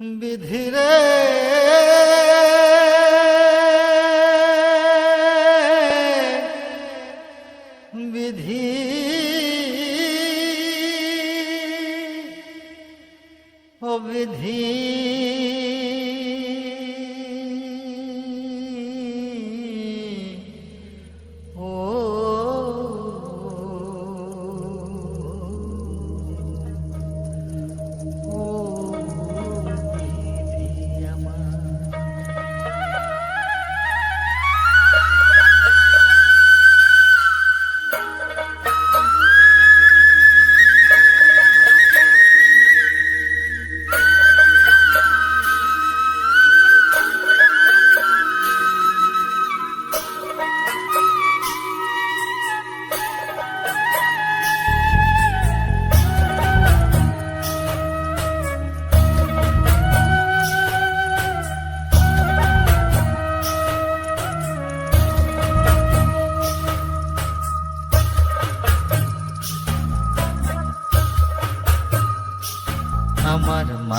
বিধিরে। বিধি। ও বিধি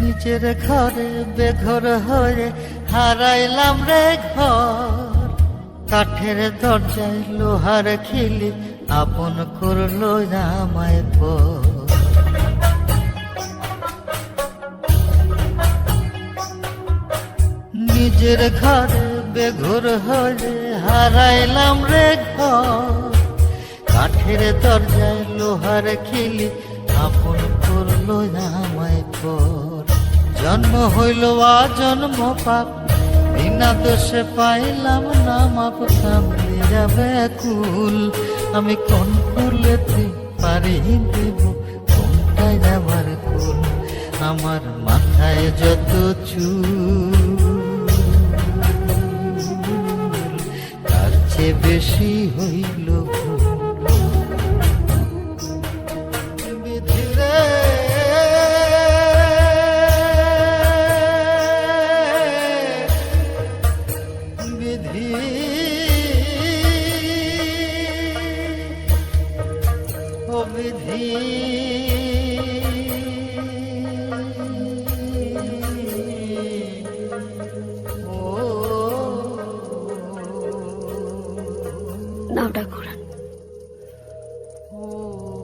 নিজের ঘরে বেঘর হয়ে হারাইলাম রে ঘর। কাঠের দরজায় লোহার খিলি আপন করল আমায় পর। নিজের ঘরে বেঘর হয়ে হারাইলাম রে ঘর। কাঠের দরজায় লোহার খিলি আপন করল আমায় পর। জন্ম হইল জন্ম পাপ। বিনা দোষে পাইলাম না মাপ কামড়ে যাবে কুল আমি কোন কুলেতে পারি দেব, কোনটাই আমার কুল? আমার মাথায় যত চুল, তার চেয়ে বেশি হইল ভুল। Oh.